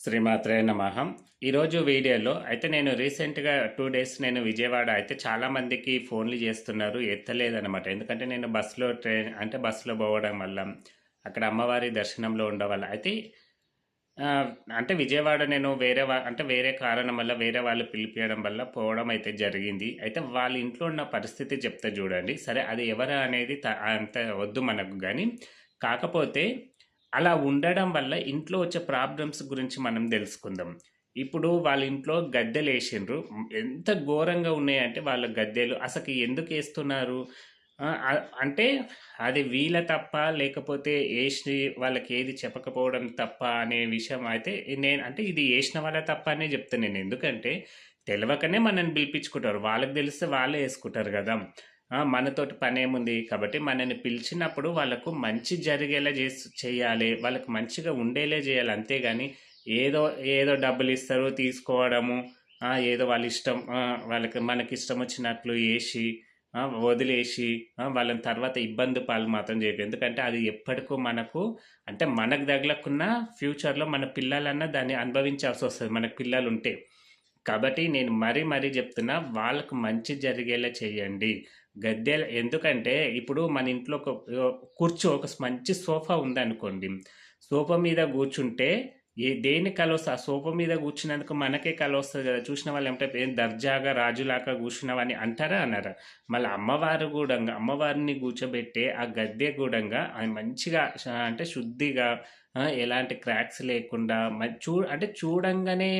శ్రీమాత్రే నమహం ఈరోజు వీడియోలో అయితే నేను రీసెంట్గా టూ డేస్ నేను విజయవాడ అయితే చాలామందికి ఫోన్లు చేస్తున్నారు ఎత్తలేదనమాట ఎందుకంటే నేను బస్సులో ట్రైన్ అంటే బస్సులో పోవడం వల్ల అక్కడ అమ్మవారి దర్శనంలో ఉండవల్ల అయితే అంటే విజయవాడ నేను వేరే వా అంటే వేరే కారణం వల్ల వేరే వాళ్ళు పిలిపించడం వల్ల పోవడం అయితే జరిగింది. అయితే వాళ్ళ ఇంట్లో ఉన్న పరిస్థితి చెప్తే చూడండి. సరే అది ఎవరు అనేది అంత వద్దు మనకు కానీ కాకపోతే అలా ఉండడం వల్ల ఇంట్లో వచ్చే ప్రాబ్లమ్స్ గురించి మనం తెలుసుకుందాం. ఇప్పుడు వాళ్ళ ఇంట్లో గద్దెలు వేసిండ్రు. ఎంత ఘోరంగా ఉన్నాయంటే వాళ్ళ గద్దెలు. అసలు ఎందుకు వేస్తున్నారు? అంటే అది వీళ్ళ తప్ప లేకపోతే వేసి వాళ్ళకి ఏది చెప్పకపోవడం తప్ప అనే విషయం అయితే నేను అంటే ఇది వేసిన వాళ్ళ తప్ప అనే చెప్తాను నేను. ఎందుకంటే తెలియకనే మనల్ని పిలిపించుకుంటారు. వాళ్ళకి తెలిస్తే వాళ్ళే వేసుకుంటారు కదా. మనతోటి పనేముంది కాబట్టి మనల్ని పిలిచినప్పుడు వాళ్ళకు మంచి జరిగేలా చేసి చేయాలి. వాళ్ళకు మంచిగా ఉండేలా చేయాలి. అంతేగాని ఏదో ఏదో డబ్బులు ఇస్తారు తీసుకోవడము ఏదో వాళ్ళ ఇష్టం వాళ్ళకి మనకి ఇష్టం వచ్చినట్లు వేసి వదిలేసి వాళ్ళని తర్వాత ఇబ్బంది పాలు మాత్రం చేయకు. ఎందుకంటే అది ఎప్పటికూ మనకు అంటే మనకు తగలకున్న ఫ్యూచర్లో మన పిల్లలన్నా దాన్ని అనుభవించాల్సి వస్తుంది. మనకు పిల్లలు ఉంటే కాబట్టి నేను మరీ మరీ చెప్తున్నా వాళ్ళకు మంచి జరిగేలా చేయండి. గద్దెల ఎందుకంటే ఇప్పుడు మన ఇంట్లో ఒక కూర్చో ఒక మంచి సోఫా ఉందనుకోండి. సోఫా మీద కూర్చుంటే ఏ దేని కల వస్తుంది ఆ సోఫా మీద కూర్చున్నందుకు మనకే కల వస్తుంది కదా. చూసిన వాళ్ళు ఏమంటే ఏం దర్జాగా రాజులాగా కూర్చున్నావని అంటారా? అన్నారా. మళ్ళీ అమ్మవారు కూడా అమ్మవారిని కూర్చోబెట్టే ఆ గద్దె కూడా మంచిగా అంటే శుద్ధిగా ఎలాంటి క్రాక్స్ లేకుండా మ- చూ అంటే చూడంగానే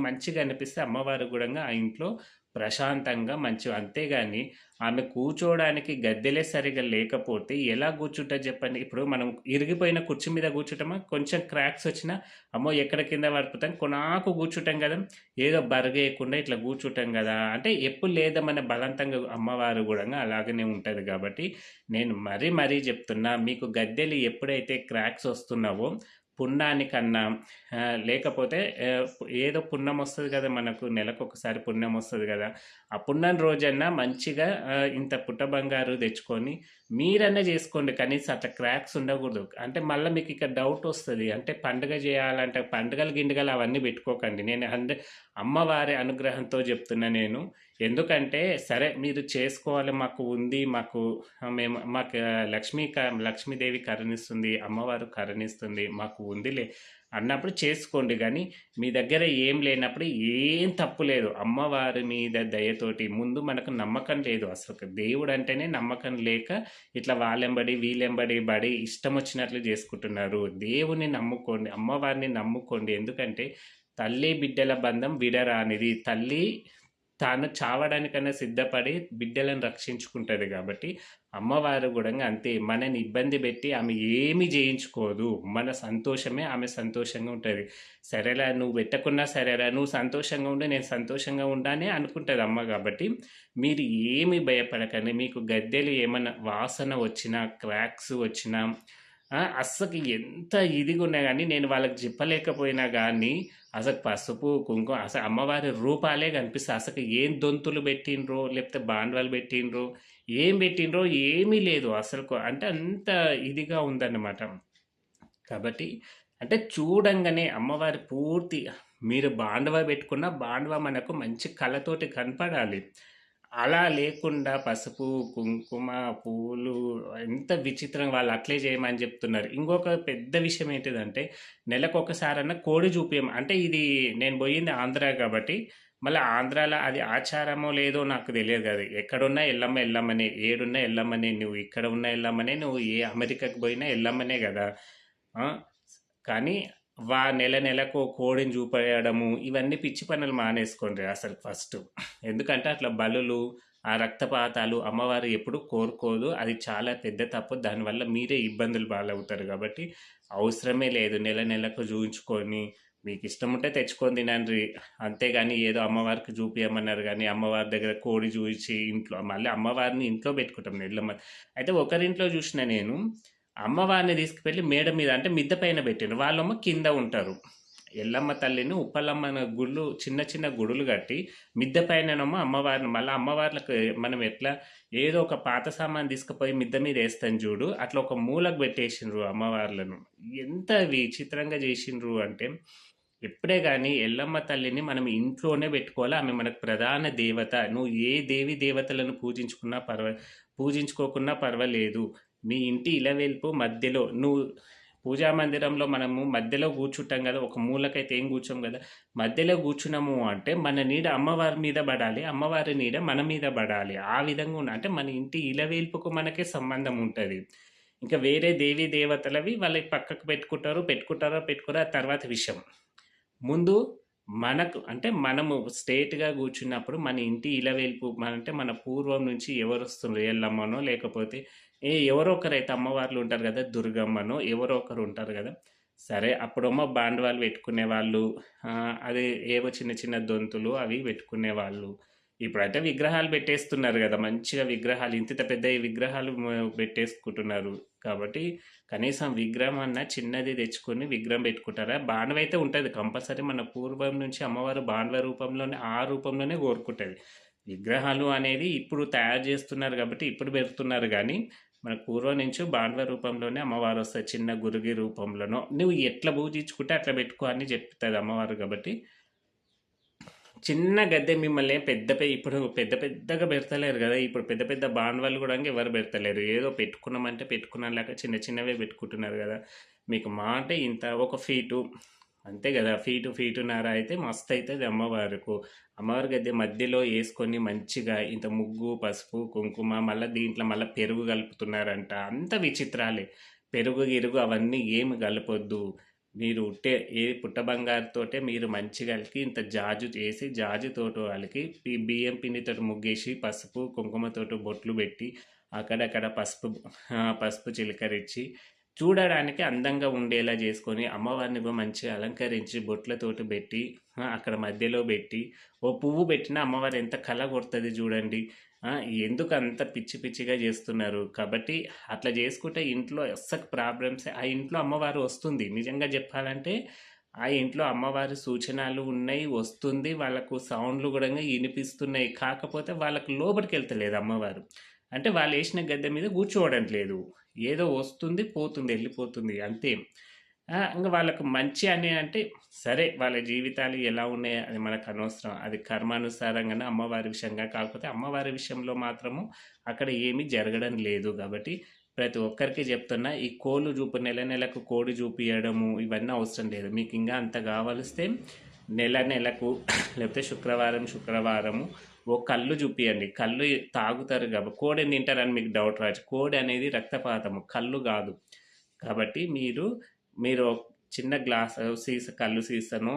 మంచిగా అనిపిస్తే అమ్మవారు కూడా ఆ ఇంట్లో ప్రశాంతంగా మంచి అంతేగాని ఆమె కూర్చోవడానికి గద్దెలే సరిగా లేకపోతే ఎలా కూర్చుంటుంది చెప్పండి? ఇప్పుడు మనం ఇరిగిపోయిన కుర్చీ మీద కూర్చుంటామా? కొంచెం క్రాక్స్ వచ్చినా అమ్మో ఎక్కడ కింద పడిపోతాం? కొనాకు కూర్చుంటాం కదా. ఏదో బరగేయకుండా ఇట్లా కూర్చుంటాం కదా. అంటే ఎప్పుడు లేదమనే బలవంతంగా అమ్మవారు కూడా అలాగనే ఉంటుంది కాబట్టి నేను మరీ మరీ చెప్తున్నా మీకు గద్దెలు ఎప్పుడైతే క్రాక్స్ వస్తున్నావో పుణ్యానికన్నా లేకపోతే ఏదో పుణ్యం వస్తుంది కదా మనకు నెలకు ఒకసారి పుణ్యం వస్తుంది కదా. ఆ పుణ్యం రోజన్నా మంచిగా ఇంత పుట్ట బంగారు తెచ్చుకొని మీరన్నా చేసుకోండి. కనీసం అట్లా క్రాక్స్ ఉండకూడదు. అంటే మళ్ళీ మీకు ఇక్కడ డౌట్ వస్తుంది. అంటే పండుగ చేయాలంటే పండుగలు గిండుగలు అవన్నీ పెట్టుకోకండి. నేను అంద అమ్మవారి అనుగ్రహంతో చెప్తున్నా నేను. ఎందుకంటే సరే మీరు చేసుకోవాలి. మాకు ఉంది. మాకు మేము మాకు లక్ష్మీ క- లక్ష్మీదేవి కరుణిస్తుంది. అమ్మవారు కరుణిస్తుంది. మాకు ఉందిలే. అన్నప్పుడు చేసుకోండి కానీ మీ దగ్గర ఏం లేనప్పుడు ఏం తప్పు లేదు. అమ్మవారి మీద దయతోటి ముందు మనకు నమ్మకం లేదు అసలు. దేవుడు అంటేనే నమ్మకం లేక ఇట్లా వాళ్ళెంబడి వీళ్ళెంబడి బడి ఇష్టం వచ్చినట్లు చేసుకుంటున్నారు. దేవుని నమ్ముకోండి అమ్మవారిని నమ్ముకోండి. ఎందుకంటే తల్లి బిడ్డల బంధం విడరానిది. తల్లి తాను చావడానికన్నా సిద్ధపడి బిడ్డలను రక్షించుకుంటుంది కాబట్టి అమ్మవారు కూడా అంతే మనని ఇబ్బంది పెట్టి ఆమె ఏమి చేయించుకోదు మన సంతోషమే ఆమె సంతోషంగా ఉంటుంది. సరేలా నువ్వు పెట్టకున్నా సరేలా నువ్వు సంతోషంగా ఉండి నేను సంతోషంగా ఉండానే అనుకుంటుంది అమ్మ కాబట్టి మీరు ఏమి భయపడకండి. మీకు గద్దెలు ఏమైనా వాసన వచ్చినా క్రాక్స్ వచ్చినా అస్సకి ఎంత ఇదిగా ఉన్నా కానీ నేను వాళ్ళకి చెప్పలేకపోయినా కానీ అసలు పసుపు కుంకుమ అసలు అమ్మవారి రూపాలే కనిపిస్తాయి అసలు ఏం దొంతులు పెట్టిండ్రో లేకపోతే బాండవాలు పెట్టిండ్రో ఏం పెట్టిండ్రో ఏమీ లేదు అసలు అంటే అంత ఇదిగా ఉందన్నమాట. కాబట్టి అంటే చూడంగానే అమ్మవారి పూర్తి మీరు బాండవ పెట్టుకున్న బాండవ మనకు మంచి కళతోటి కనపడాలి. అలా లేకుండా పసుపు కుంకుమ పూలు ఎంత విచిత్రంగా వాళ్ళు అట్లే చేయమని చెప్తున్నారు. ఇంకొక పెద్ద విషయం ఏంటిదంటే నెలకు ఒకసారన్నా కోడి చూపించం అంటే ఇది నేను పోయింది ఆంధ్ర కాబట్టి మళ్ళీ ఆంధ్రాలో అది ఆచారమో లేదో నాకు తెలియదు కదా. ఎక్కడున్నా ఎల్లమ్మ ఎల్లమ్మనే. ఏడున్నా ఎల్లమ్మనే. నువ్వు ఇక్కడ ఉన్న ఎల్లమ్మనే. నువ్వు ఏ అమెరికాకి పోయినా ఎల్లమ్మనే కదా. కానీ వా నెల నెలకు కోడిని చూపేయడము ఇవన్నీ పిచ్చి పనులు మానేసుకోండి అసలు ఫస్ట్. ఎందుకంటే అట్లా బలులు ఆ రక్తపాతాలు అమ్మవారు ఎప్పుడు కోరుకోదు. అది చాలా పెద్ద తప్పు. దానివల్ల మీరే ఇబ్బందులు పాలవుతారు కాబట్టి అవసరమే లేదు. నెల నెలకు చూయించుకొని మీకు ఇష్టం ఉంటే తెచ్చుకొని తినండి. అంతేగాని ఏదో అమ్మవారికి చూపించమన్నారు కానీ అమ్మవారి దగ్గర కోడి చూపించి ఇంట్లో మళ్ళీ అమ్మవారిని ఇంట్లో పెట్టుకుంటాం. నెల్లమ్మ. అయితే ఒకరింట్లో చూసిన నేను అమ్మవారిని తీసుకువెళ్ళి మేడ మీద అంటే మిద్ద పైన పెట్టిండ్రు వాళ్ళమ్మ కింద ఉంటారు ఎల్లమ్మ తల్లిని ఉప్పలమ్మ గుళ్ళు చిన్న చిన్న గుడులు కట్టి మిద్దె పైననేమో అమ్మవారిని మళ్ళీ అమ్మవార్లకు మనం ఎట్లా ఏదో ఒక పాత సామాన్ తీసుకుపోయి మిద్దె మీద వేస్తాం చూడు అట్లా ఒక మూలకు పెట్టేసిండ్రు అమ్మవార్లను ఎంత విచిత్రంగా చేసిండ్రు అంటే ఎప్పుడే కానీ ఎల్లమ్మ తల్లిని మనం ఇంట్లోనే పెట్టుకోవాలి. ఆమె మనకు ప్రధాన దేవత. నువ్వు ఏ దేవి దేవతలను పూజించుకున్నా పర్వ పూజించుకోకున్నా పర్వాలేదు. మీ ఇంటి ఇలవేల్పు మధ్యలో నువ్వు పూజా మందిరంలో మనము మధ్యలో కూర్చుంటాం కదా ఒక మూలకైతే ఏం కూర్చోం కదా మధ్యలో కూర్చున్నాము అంటే మన నీడ అమ్మవారి మీద పడాలి. అమ్మవారి నీడ మన మీద పడాలి. ఆ విధంగా ఉన్న అంటే మన ఇంటి ఇలవేల్పుకు మనకే సంబంధం ఉంటుంది ఇంకా వేరే దేవీ దేవతలవి వాళ్ళకి పక్కకు పెట్టుకుంటారు. పెట్టుకుంటారో పెట్టుకోరో తర్వాత విషయం. ముందు మనకు అంటే మనము స్టేట్గా కూర్చున్నప్పుడు మన ఇంటి ఇలవేల్పు మన అంటే మన పూర్వం నుంచి ఎవరు వస్తున్నారు ఎల్లమ్మనో లేకపోతే ఏ ఎవరో ఒకరైతే అమ్మవార్లు ఉంటారు కదా దుర్గమ్మను ఎవరో ఒకరు ఉంటారు కదా సరే అప్పుడేమో బాండవాళ్ళు పెట్టుకునే వాళ్ళు అదే ఏవో చిన్న చిన్న దొంతులు అవి పెట్టుకునే వాళ్ళు ఇప్పుడైతే విగ్రహాలు పెట్టేస్తున్నారు కదా మంచిగా విగ్రహాలు ఇంత పెద్ద విగ్రహాలు పెట్టేసుకుంటున్నారు. కాబట్టి కనీసం విగ్రహం అన్నా చిన్నది తెచ్చుకొని విగ్రహం పెట్టుకుంటారా? బాండవైతే ఉంటుంది కంపల్సరీ మన పూర్వం నుంచి అమ్మవారు బాండవ రూపంలోనే ఆ రూపంలోనే కోరుకుంటుంది విగ్రహాలు అనేది ఇప్పుడు తయారు చేస్తున్నారు కాబట్టి ఇప్పుడు పెడుతున్నారు కానీ మన పూర్వం నుంచి బాండవ రూపంలోనే అమ్మవారు వస్తుంది చిన్న గురిగి రూపంలోనో. నువ్వు ఎట్లా పూజించుకుంటే అట్లా పెట్టుకో అని చెప్తుంది అమ్మవారు కాబట్టి. చిన్న గద్దె మిమ్మల్ని పెద్ద ఇప్పుడు పెద్ద పెద్దగా పెడతలేరు కదా. ఇప్పుడు పెద్ద పెద్ద బాండవాళ్ళు కూడా ఎవరు పెడతలేరు. ఏదో పెట్టుకున్నామంటే పెట్టుకున్నాం లేక చిన్న చిన్నవే పెట్టుకుంటున్నారు కదా. మీకు మాట అంటే ఇంత ఒక ఫీటు అంతే కదా ఫీటు, ఫీటున్నర అయితే మస్తయితది అమ్మవారుకు. అమ్మవారి గద్దె మధ్యలో వేసుకొని మంచిగా ఇంత ముగ్గు, పసుపు, కుంకుమ మళ్ళీ దీంట్లో మళ్ళీ పెరుగు కలుపుతున్నారంట. అంత విచిత్రాలే. పెరుగు, గిరుగు అవన్నీ ఏమి కలపొద్దు. మీరు ఉట్టే ఏ పుట్ట బంగారుతోటే మీరు మంచిగా అలికి ఇంత జాజు చేసి జాజుతోటి అలికి ఈ బియ్యం పిండితోటి ముగ్గేసి పసుపు, కుంకుమతోటి బొట్లు పెట్టి అక్కడక్కడ పసుపు పసుపు చిలకరిచ్చి చూడడానికి అందంగా ఉండేలా చేసుకొని అమ్మవారిని మంచిగా అలంకరించి బొట్లతోటి పెట్టి అక్కడ మధ్యలో పెట్టి ఓ పువ్వు పెట్టినా అమ్మవారు ఎంత కళ కొడుతుంది చూడండి ఎందుకు అంత పిచ్చి పిచ్చిగా చేస్తున్నారు. కాబట్టి అట్లా చేసుకుంటే ఇంట్లో అస్సలు ప్రాబ్లమ్స్ ఆ ఇంట్లో అమ్మవారు వస్తుంది. నిజంగా చెప్పాలంటే ఆ ఇంట్లో అమ్మవారి సూచనలు ఉన్నాయి. వస్తుంది. వాళ్ళకు సౌండ్‌లు కూడా వినిపిస్తున్నాయి కాకపోతే వాళ్ళకు లోపలికి వెళ్తలేదు అమ్మవారు. అంటే వాళ్ళు వేసిన గద్దె మీద కూర్చోవడం లేదు. ఏదో వస్తుంది, పోతుంది, వెళ్ళిపోతుంది అంతే. ఇంకా వాళ్ళకు మంచి అని అంటే సరే వాళ్ళ జీవితాలు ఎలా ఉన్నాయో అది మనకనవసరం. అది కర్మానుసారంగానే అమ్మవారి విషయంగా కాకపోతే అమ్మవారి విషయంలో మాత్రము అక్కడ ఏమీ జరగడం లేదు కాబట్టి ప్రతి ఒక్కరికి చెప్తున్నా ఈ కోళ్ళు చూపు నెల నెలకు కోడి చూపియడము ఇవన్నీ అవసరం లేదు. మీకు ఇంకా అంత కావలిస్తే నెల నెలకు లేకపోతే శుక్రవారం, శుక్రవారము ఓ కళ్ళు చూపియండి. కళ్ళు తాగుతారు కాబట్టి కోడెని తింటారని మీకు డౌట్ రావచ్చు. కోడి అనేది రక్తపాతము. కళ్ళు కాదు కాబట్టి మీరు, మీరు చిన్న గ్లాస్ సీస కల్లు సీసను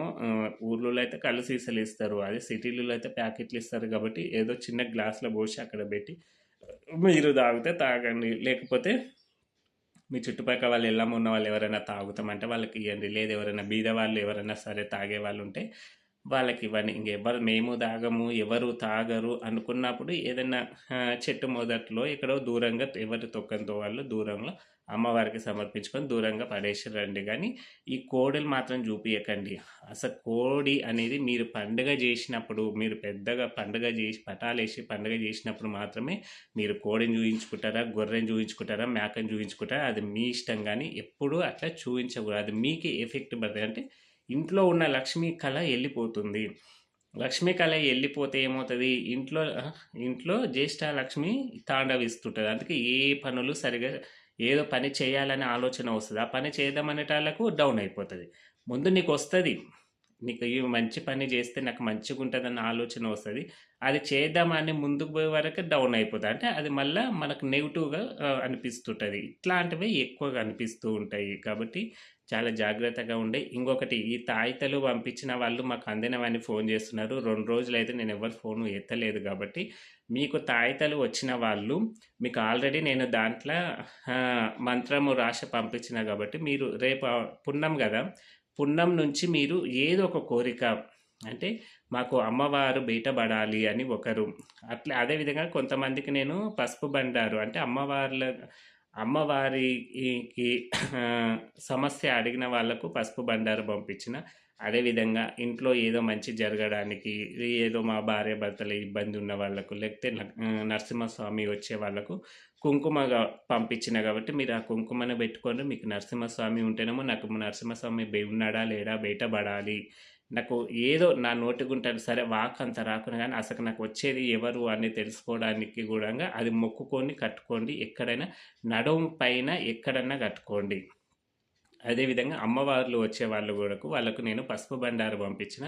ఊర్లలో అయితే కళ్ళు సీసలు ఇస్తారు అదే సిటీలలో అయితే ప్యాకెట్లు ఇస్తారు కాబట్టి ఏదో చిన్న గ్లాస్‌లో పోసి అక్కడ పెట్టి మీరు తాగితే తాగండి. లేకపోతే మీ చుట్టుపక్కల వాళ్ళు ఎల్లమ్మ ఉన్న వాళ్ళు ఎవరైనా తాగుతామంటే వాళ్ళకి ఇవ్వండి లేదు ఎవరైనా బీదవాళ్ళు ఎవరైనా సరే తాగే వాళ్ళు ఉంటే తాగేవాళ్ళుంటే వాళ్ళకివ్వండి. ఇంకెవ్వరు మేము తాగము, ఎవరు తాగరు అనుకున్నప్పుడు ఏదైనా చెట్టు మొదట్లో ఎక్కడో దూరంగా ఎవరు తొక్కంతో వాళ్ళు దూరంలో అమ్మవారికి సమర్పించుకొని దూరంగా పడేసిరండి కానీ ఈ కోడలు మాత్రం చూపించకండి అసలు కోడి అనేది మీరు పండుగ చేసినప్పుడు మీరు పెద్దగా పండుగ జేసి పటాలేసి పండుగ చేసినప్పుడు మాత్రమే మీరు కోడిని చూపించుకుంటారా గొర్రెని చూపించుకుంటారా మేకని చూపించుకుంటారా అది మీ ఇష్టం. కానీ ఎప్పుడూ అట్లా చూపించకూడదు అది మీకు ఎఫెక్ట్ పడుతుంది. అంటే ఇంట్లో ఉన్న లక్ష్మీ కళ వెళ్ళిపోతుంది లక్ష్మీ కళ వెళ్ళిపోతే ఏమవుతుంది? ఇంట్లో ఇంట్లో జ్యేష్ఠ లక్ష్మి తాండవిస్తుంటుంది. అందుకే ఏ పనులు సరిగా ఏదో పని చేయాలనే ఆలోచన వస్తుంది. ఆ పని చేద్దామనేటాళ్ళకు డౌన్ అయిపోతుంది. ముందు నీకు వస్తుంది నీకు ఈ మంచి పని చేస్తే నాకు మంచిగా ఉంటుంది అన్న ఆలోచన వస్తుంది. అది చేద్దామని ముందుకు పోయే వరకు డౌన్ అయిపోతుంది. అంటే అది మళ్ళీ మనకు నెగిటివ్గా అనిపిస్తుంటుంది. ఇట్లాంటివి ఎక్కువగా అనిపిస్తూ ఉంటాయి. కాబట్టి చాలా జాగ్రత్తగా ఉండి ఇంకొకటి ఈ తాయితలు పంపించిన వాళ్ళు మాకు అందినవని ఫోన్ చేస్తున్నారు. రెండు రోజులైతే నేను ఎవరు ఫోన్ ఎత్తలేదు కాబట్టి మీకు తాయితలు వచ్చిన వాళ్ళు మీకు ఆల్రెడీ నేను దాంట్లో మంత్రము రాసి పంపించిన కాబట్టి మీరు రేపు పున్నం కదా పున్నం నుంచి మీరు ఏదో ఒక కోరిక అంటే మాకు అమ్మవారు బయటపడాలి అని ఒకరు. అట్లా అదే విధంగా కొంతమందికి నేను పసుపు బండారు అంటే అమ్మవార్ల అమ్మవారికి సమస్య అడిగిన వాళ్ళకు పసుపు బండారు పంపించిన. అదేవిధంగా ఇంట్లో ఏదో మంచి జరగడానికి ఏదో మా భార్య భర్తల ఇబ్బంది ఉన్న వాళ్ళకు లేకపోతే నరసింహస్వామి వచ్చే వాళ్ళకు కుంకుమగా పంపించిన కాబట్టి మీరు ఆ కుంకుమను పెట్టుకొని మీకు నరసింహస్వామి ఉంటేనేమో నాకు నరసింహస్వామి ఉన్నాడా లేడా బయటపడాలి నాకు ఏదో నా నోటిగుంటాను సరే వాక్ అంత రాకుండా కానీ అసలు నాకు వచ్చేది ఎవరు అని తెలుసుకోవడానికి కూడా అది మొక్కుకొని కట్టుకోండి. ఎక్కడైనా నడుము పైన ఎక్కడన్నా కట్టుకోండి. అదేవిధంగా అమ్మవార్లు వచ్చే వాళ్ళు కూడా వాళ్ళకు నేను పసుపు బండారు పంపించిన.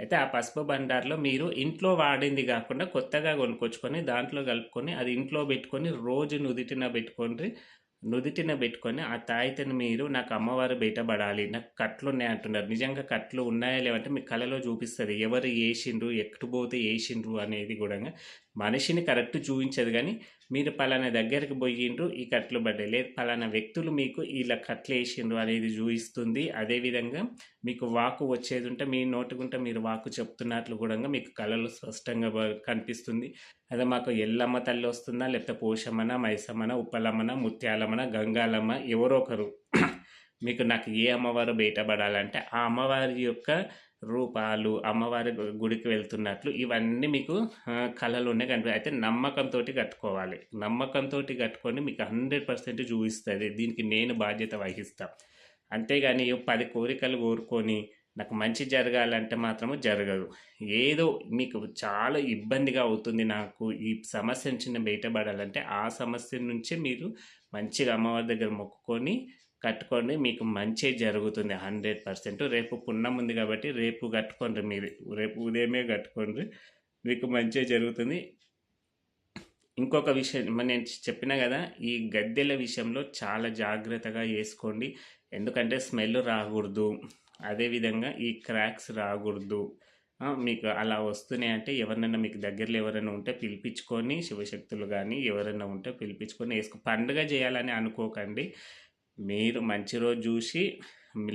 అయితే ఆ పసుపు బండారులో మీరు ఇంట్లో వాడింది కాకుండా కొత్తగా కొనుక్కొచ్చుకొని దాంట్లో కలుపుకొని అది ఇంట్లో పెట్టుకొని రోజు నుదిటిన పెట్టుకోండి. నుదిటిన పెట్టుకొని ఆ తాయితని మీరు నాకు అమ్మవారు బయటపడాలి. నాకు కట్లు ఉన్నాయి అంటున్నారు. నిజంగా కట్లు ఉన్నాయా లేవంటే మీ కళలో చూపిస్తుంది. ఎవరు వేసిండ్రు ఎక్కడ పోతే వేసిండ్రు అనేది కూడా మనిషిని కరెక్ట్ చూపించదు కానీ మీరు పలానా దగ్గరికి పోయిండ్రు ఈ కట్లు పడ్డాయి. లేదు పలానా వ్యక్తులు మీకు ఇలా కట్లు వేసిండ్రు అనేది చూపిస్తుంది. అదేవిధంగా మీకు వాకు వచ్చేది ఉంటే మీ నోటుకుంటే మీరు వాకు చెప్తున్నట్లు కూడా మీకు కళలు స్పష్టంగా కనిపిస్తుంది. అదే మాకు ఎల్లమ్మ తల్లి వస్తుందా లేకపోతే పోషమ్మన మైసమ్మన ఉప్పలమ్మన ముత్యాలమ్మన గంగాలమ్మ ఎవరో ఒకరు. మీకు నాకు ఏ అమ్మవారు బయటపడాలంటే ఆ అమ్మవారి యొక్క రూపాలు అమ్మవారి గుడికి వెళ్తున్నట్లు ఇవన్నీ మీకు కళలు కళలోనే కనిపి అయితే నమ్మకంతో కట్టుకోవాలి. నమ్మకంతో కట్టుకొని మీకు హండ్రెడ్ పర్సెంట్ చూపిస్తుంది. దీనికి నేను బాధ్యత వహిస్తాను అంతేగాని పది కోరికలు కోరుకొని నాకు మంచి జరగాలంటే మాత్రము జరగదు. ఏదో మీకు చాలా ఇబ్బందిగా అవుతుంది నాకు ఈ సమస్య నుంచి నేను బయటపడాలంటే ఆ సమస్య నుంచే మీరు మంచిగా అమ్మవారి దగ్గర మొక్కుకొని కట్టుకోండి మీకు మంచి జరుగుతుంది హండ్రెడ్ పర్సెంట్. రేపు పున్నం ఉంది కాబట్టి రేపు కట్టుకోండి మీరు రేపు ఉదయమే కట్టుకోండి మీకు మంచి జరుగుతుంది. ఇంకొక విషయం నేను చెప్పిన కదా ఈ గద్దెల విషయంలో చాలా జాగ్రత్తగా వేసుకోండి. ఎందుకంటే స్మెల్ రాకూడదు. అదేవిధంగా ఈ క్రాక్స్ రాకూడదు. మీకు అలా వస్తున్నాయి అంటే ఎవరినైనా మీకు దగ్గరలో ఎవరైనా ఉంటే పిలిపించుకొని శివశక్తులు కానీ ఎవరైనా ఉంటే పిలిపించుకొని వేసుకో పండుగ చేయాలని అనుకోకండి. మీరు మంచి రోజు చూసి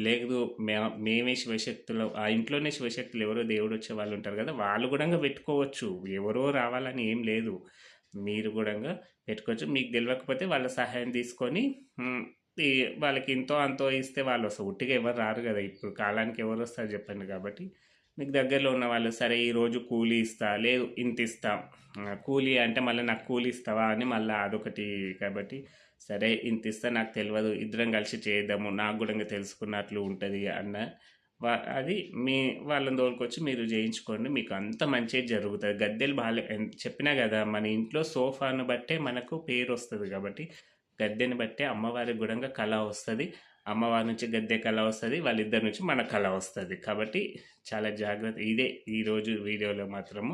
లేదు మే మేమే శివశక్తులు ఆ ఇంట్లోనే శివశక్తులు ఎవరో దేవుడు వచ్చే వాళ్ళు ఉంటారు కదా వాళ్ళు కూడా పెట్టుకోవచ్చు. ఎవరో రావాలని ఏం లేదు. మీరు కూడా పెట్టుకోవచ్చు. మీకు తెలియకపోతే వాళ్ళ సహాయం తీసుకొని వాళ్ళకి ఇంతో అంతో ఇస్తే వాళ్ళు వస్తారు ఉట్టిగా ఎవరు రారు కదా. ఇప్పుడు కాలానికి ఎవరు వస్తారు చెప్పండి కాబట్టి. మీకు దగ్గరలో ఉన్న వాళ్ళు సరే ఈరోజు కూలీ ఇస్తా లేదు ఇంత ఇస్తా. కూలీ అంటే మళ్ళీ నాకు కూలీ ఇస్తావా అని మళ్ళీ అదొకటి కాబట్టి సరే ఇంత ఇస్తా నాకు తెలియదు ఇద్దరం కలిసి చేద్దాము నాకు కూడా తెలుసుకున్నట్లు ఉంటుంది అన్న వా అది మీ వాళ్ళని తోలుకొచ్చి మీరు చేయించుకోండి మీకు అంత మంచిగా జరుగుతుంది. గద్దెలు బాగాలే చెప్పినా కదా మన ఇంట్లో సోఫాను బట్టే మనకు పేరు వస్తుంది కాబట్టి గద్దెని బట్టే అమ్మవారి గుడంగా కళ వస్తుంది. అమ్మవారి నుంచి గద్దె కళ వస్తుంది వాళ్ళిద్దరి నుంచి మన కళ వస్తుంది. కాబట్టి చాలా జాగ్రత్త ఇదే ఈరోజు వీడియోలో మాత్రము.